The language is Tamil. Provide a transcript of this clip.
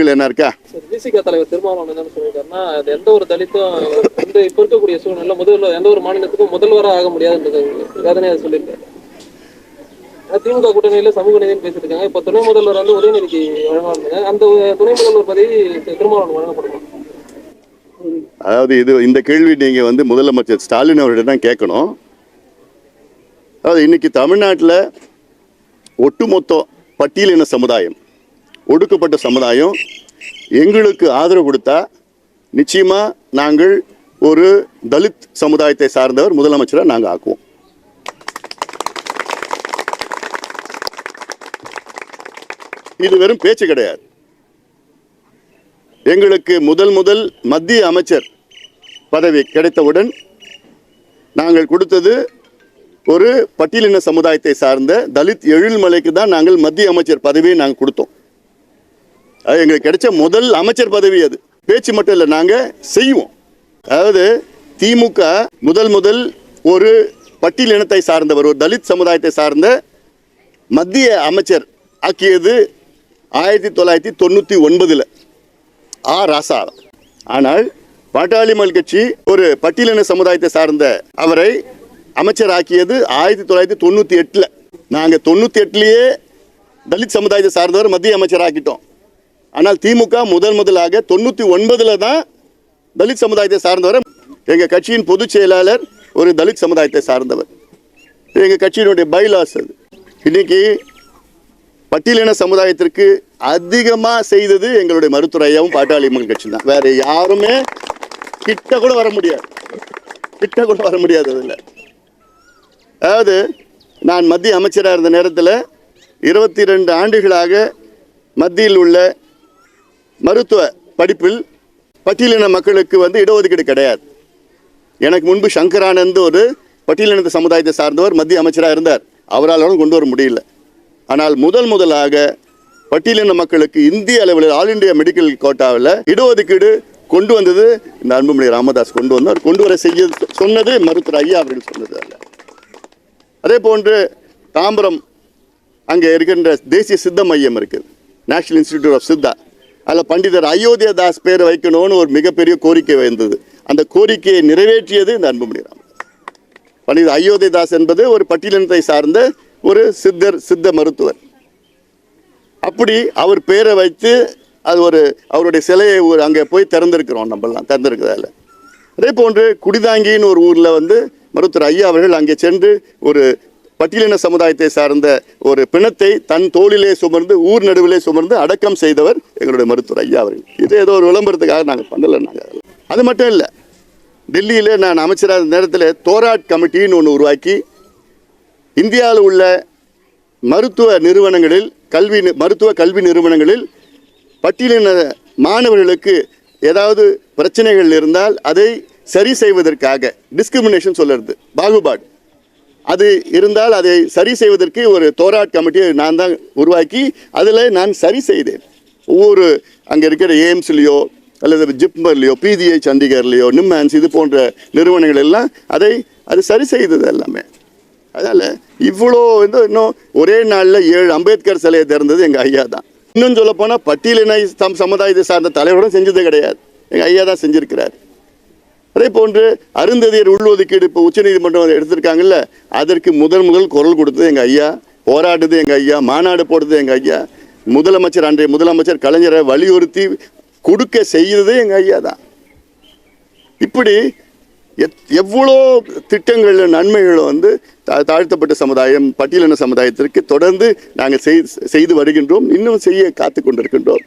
கேள்விகள் என்ன இருக்கா? விசிக தலைவர் திருமாவளவன் என்ன சொல்லியிருக்காருன்னா எந்த ஒரு தலித்தும் இந்த இப்ப இருக்கக்கூடிய சூழ்நிலை முதல்வர் எந்த ஒரு மாநிலத்துக்கும் முதல்வராக ஆக முடியாதுன்றது வேதனையா சொல்லியிருக்காரு. திமுக கூட்டணியில சமூக நீதினு பேசிட்டு இருக்காங்க இப்ப துணை முதல்வர் வந்து உதயநிதிக்கு வழங்குவாங்க அந்த துணை முதல்வர் பதவி திருமாவளவன் வழங்கப்படுமா? அதாவது இது இந்த கேள்வி நீங்கள் வந்து முதலமைச்சர் ஸ்டாலின் அவர்கிட்ட தான் கேட்கணும். அதாவது இன்னைக்கு தமிழ்நாட்டில் ஒட்டுமொத்த பட்டியலின சமுதாயம் ஒடுக்கப்பட்ட சமுதாயம் எங்களுக்கு ஆதரவு கொடுத்தா நிச்சயமாக நாங்கள் ஒரு தலித் சமுதாயத்தை சார்ந்தவர் முதலமைச்சரை நாங்கள் ஆக்குவோம். இது வெறும் பேச்சு கிடையாது. எங்களுக்கு முதல் முதல் மத்திய அமைச்சர் பதவி கிடைத்தவுடன் நாங்கள் கொடுத்தது ஒரு பட்டியலின சமுதாயத்தை சார்ந்த தலித் எழில்மலைக்கு தான் நாங்கள் மத்திய அமைச்சர் பதவியை நாங்கள் கொடுத்தோம். அது எங்களுக்கு கிடைச்ச முதல் அமைச்சர் பதவி அது. பேச்சு மட்டும் இல்லை நாங்கள் செய்வோம். அதாவது திமுக முதல் முதல் ஒரு பட்டியலினத்தை சார்ந்தவர் ஒரு தலித் சமுதாயத்தை சார்ந்த மத்திய அமைச்சர் ஆக்கியது ஆயிரத்தி தொள்ளாயிரத்தி தொண்ணூற்றி ஒன்பதில். ஆ ராசா. ஆனால் பாட்டாளி மல் கட்சி ஒரு பட்டியலின சமுதாயத்தை சார்ந்த அவரை அமைச்சராக்கியது ஆயிரத்தி தொள்ளாயிரத்தி தொண்ணூற்றி எட்டில். நாங்கள் தொண்ணூற்றி எட்டுலேயே தலித் சமுதாயத்தை சார்ந்தவர் மத்திய அமைச்சராக்கிட்டோம். ஆனால் திமுக முதன் முதலாக தொண்ணூற்றி ஒன்பதில் தான் தலித் சமுதாயத்தை சார்ந்தவர். எங்கள் கட்சியின் பொதுச் செயலாளர் ஒரு தலித் சமுதாயத்தை சார்ந்தவர். எங்கள் கட்சியினுடைய பைலாஸ் அது. இன்றைக்கி பட்டியலின சமுதாயத்திற்கு அதிகமாக செய்தது எங்களுடைய மருத்துவரையாவும் பாட்டாளி மக்கள் கட்சி தான் வேற யாருமே கிட்ட கூட வர முடியாது. கிட்ட கூட வர முடியாது அதில். அதாவது நான் மத்திய அமைச்சராக இருந்த நேரத்தில் இருபத்தி ரெண்டு ஆண்டுகளாக மத்தியில் உள்ள மருத்துவ படிப்பில் பட்டியலின மக்களுக்கு வந்து இடஒதுக்கீடு கிடையாது. எனக்கு முன்பு சங்கரானந்த் ஒரு பட்டியலின சமுதாயத்தை சார்ந்தவர் மத்திய அமைச்சராக இருந்தார். அவராலும் கொண்டு வர முடியல. ஆனால் முதல் முதலாக பட்டியலின மக்களுக்கு இந்திய அளவில் ஆல் இந்தியா மெடிக்கல் கோட்டாவில் இடஒதுக்கீடு கொண்டு வந்தது இந்த அன்புமணி ராமதாஸ் கொண்டு வந்தார். கொண்டு வர செய்ய சொன்னது மருத்துவர் ஐயா அவர்கள் சொன்னது அல்ல. அதே போன்று தாம்பரம் அங்கே இருக்கின்ற தேசிய சித்த மையம் இருக்குது. நேஷனல் இன்ஸ்டிடியூட் ஆஃப் சித்தா அதில் பண்டிதர் அயோத்தியா தாஸ் பேரை வைக்கணும்னு ஒரு மிகப்பெரிய கோரிக்கை வந்தது அந்த கோரிக்கையை நிறைவேற்றியது இந்த அன்புமணி ராமதாஸ். பண்டிதர் அயோத்தியா தாஸ் என்பது ஒரு பட்டியலினத்தை சார்ந்த ஒரு சித்தர் சித்த மருத்துவர். அப்படி அவர் பேரை வைத்து அது ஒரு அவருடைய சிலையை ஒரு அங்கே போய் திறந்திருக்கிறோம் நம்மளாம் திறந்திருக்கிறதால. அதே போன்று குடிதாங்கின்னு ஒரு ஊரில் வந்து மருத்துவர் ஐயா அவர்கள் அங்கே சென்று ஒரு பட்டியலின சமுதாயத்தை சார்ந்த ஒரு பிணத்தை தன் தோளிலே சுமர்ந்து ஊர் நடுவிலே சுமர்ந்து அடக்கம் செய்தவர் எங்களுடைய மருத்துவர் ஐயா அவர்கள். இது ஏதோ ஒரு விளம்பரத்துக்காக நாங்கள் பண்ணலை நாங்கள் அது மட்டும் இல்லை டெல்லியில் நான் அமைச்சராக நேரத்தில் தோராட் கமிட்டின்னு ஒன்று உருவாக்கி இந்தியாவில் உள்ள மருத்துவ நிறுவனங்களில் கல்வி மருத்துவ கல்வி நிறுவனங்களில் பட்டியலின மாணவர்களுக்கு ஏதாவது பிரச்சனைகள் இருந்தால் அதை சரி செய்வதற்காக டிஸ்கிரிமினேஷன் சொல்லுறது பாகுபாடு. அது இருந்தால் அதை சரி செய்வதற்கு ஒரு தோராட் கமிட்டியை நான் தான் உருவாக்கி அதில் நான் சரி செய்தேன். ஒவ்வொரு அங்கே இருக்கிற எய்ம்ஸ்லேயோ அல்லது ஜிப்மர்லேயோ பிஜிஐ சண்டிகர்லேயோ நிம்மான்ஸ் இது போன்ற நிறுவனங்கள் எல்லாம் அதை அது சரி செய்தது எல்லாமே. அதனால் இவ்வளோ வந்து இன்னும் ஒரே நாளில் ஏழு அம்பேத்கர் சிலையை திறந்தது எங்கள் ஐயா தான். இன்னும் சொல்லப்போனால் பட்டியலின சம் சமுதாயத்தை சார்ந்த தலைவரும் செஞ்சது கிடையாது. எங்கள் ஐயா தான் செஞ்சுருக்கிறார். அதே போன்று அருந்ததியர் உள்ஒதுக்கீடு இப்போ உச்சநீதிமன்றம் எடுத்திருக்காங்கல்ல அதற்கு முதல் முதல் குரல் கொடுத்தது எங்கள் ஐயா போராடுது எங்கள் ஐயா மாநாடு போடுறது எங்கள் ஐயா முதலமைச்சர் அன்றைய முதலமைச்சர் கலைஞரை வலியுறுத்தி கொடுக்க செய்தது எங்கள் ஐயா தான். இப்படி எத்- எவ்வளோ திட்டங்கள் நன்மைகளை வந்து தா- தாழ்த்தப்பட்ட சமுதாயம் பட்டியலின சமுதாயத்திற்கு தொடர்ந்து நாங்கள் செய்து வருகின்றோம் இன்னும் செய்ய காத்து கொண்டிருக்கின்றோம்.